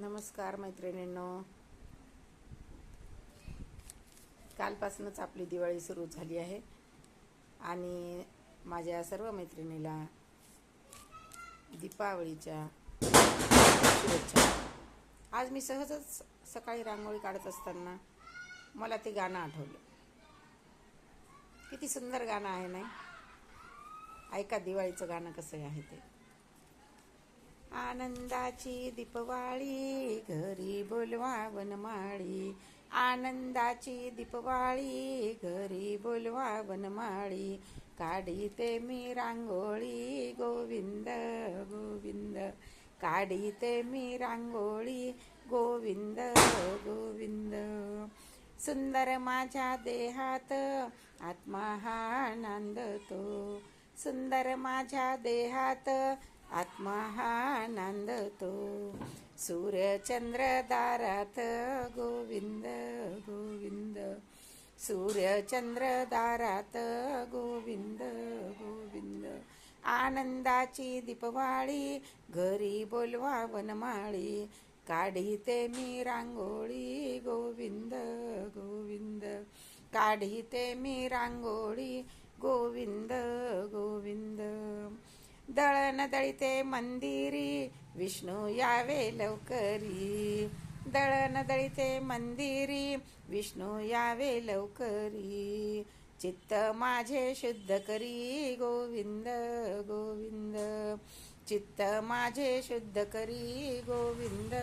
नमस्कार मैत्रिणींनो. कालपासूनच आपली दिवाळी सुरू झाली आहे. आणि माझ्या सर्व मैत्रिणीला दीपावळीच्या शुभेच्छा. आज मी सहजच सकाळी रांगोळी काढत असताना मला ते गाणं आठवलं. किती सुंदर गाणं आहे नाही? ऐका दिवाळीचं गाणं कसं आहे ते. आनंदाची दीपवाळी घरी बोलवा वनमाळी आनंदाची दीपवाळी घरी बोलवा वनमाळी काढीते मी रांगोळी गोविंद गोविंद. काढीते मी रांगोळी गोविंद गोविंद. सुंदर माझ्या देहात आत्मा हा नांदतो. सुंदर माझ्या देहात आत्मा हा नांदतो सूर्यचंद्र दारात गोविंद गोविंद. सूर्यचंद्र दारात गोविंद गोविंद. आनंदाची दीपवाळी घरी बोलवा वनमाळी काढीते मी रांगोळी गोविंद गोविंद. काढीते मी रांगोळी गोविंद गोविंद. दळण दळिते मंदिरी. विष्णू यावे लवकरी. दळण दळिते मंदिरी. विष्णू यावे लवकरी. चित्त माझे शुद्ध करी गोविंद गोविंद. चित्त माझे शुद्ध करी गोविंद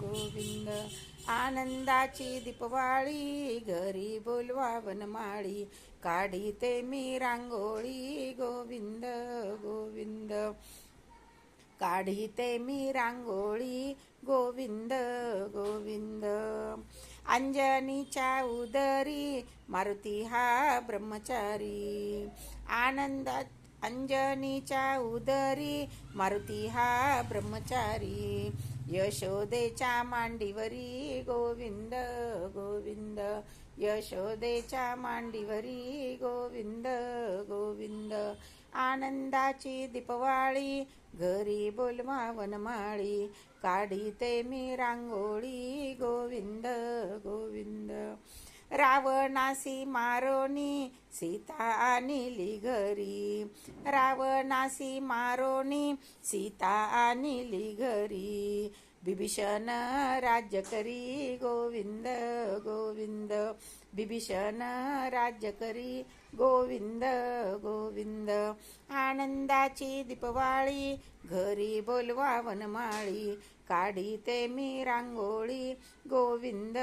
गोविंद. आनंदाची दीपवाळी घरी बोलवा वनमाळी काढीते मी रांगोळी गोविंद गोविंद. काढीते मी रांगोळी गोविंद गोविंद. अंजनीच्या उदरी मारुती हा ब्रह्मचारी. आनंदा अंजनीच्या उदरी मारुती हा ब्रह्मचारी यशोदेच्या मांडीवरी गोविंद गोविंद यशोदेच्या मांडीवरी गोविंद गोविंद आनंदाची दीपवाळी घरी बोलमा वनमाळी काढीते मी रांगोळी गोविंद गोविंद रावणासी मारोनी सीता आणली घरी रावणासी मारोनी सीता आणली घरी बिभीषण राज्य करी गोविंद गोविंद. बिभीषण राज्य करी गोविंद गोविंद. आनंदाची दीपवाळी घरी बोलवा वनमाळी. काढीते मी रांगोळी. गोविंद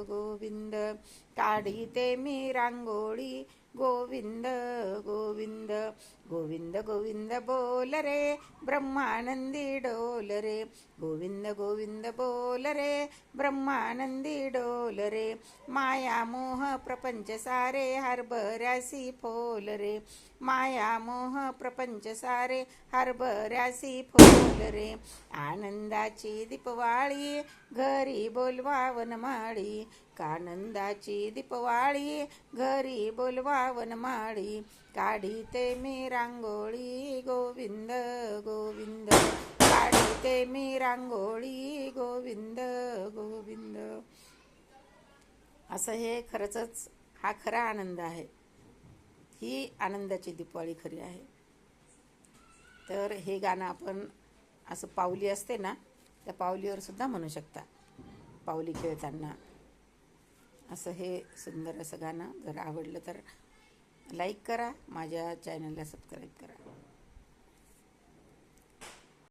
गोविंद. काढीते मी रांगोळी. गोविंद गोविंद. गोविंद गोविंद बोल रे. ब्रह्मानंदी डोल रे. गोविंद गोविंद बोल रे. ब्रह्मानंदी डोल रे. माया मोह प्रपंच सारे हरभऱ्यासी फोल रे. माया मोह प्रपंच सारे हरभऱ्यासी फुल रे. आनंदाची दीपवाळी घरी बोलवा वनमाळी कानंदाची दीपवाळी घरी बोलवा वनमाळी काढीते मी रांगोळी गोविंद गोविंद. काढीते मी रांगोळी गोविंद गोविंद. असं हे खरंच हा खरा आनंद आहे. ही आनंदाची दीपावली खरी आहे. तर हे गाणं आपण असं पावली असते ना त्या पावलीवर सुद्धा म्हणू शकता. पावली खेळताना. असं हे सुंदर असं गाणं जर आवडलं तर लाईक करा माझ्या चॅनलला सबस्क्राईब करा.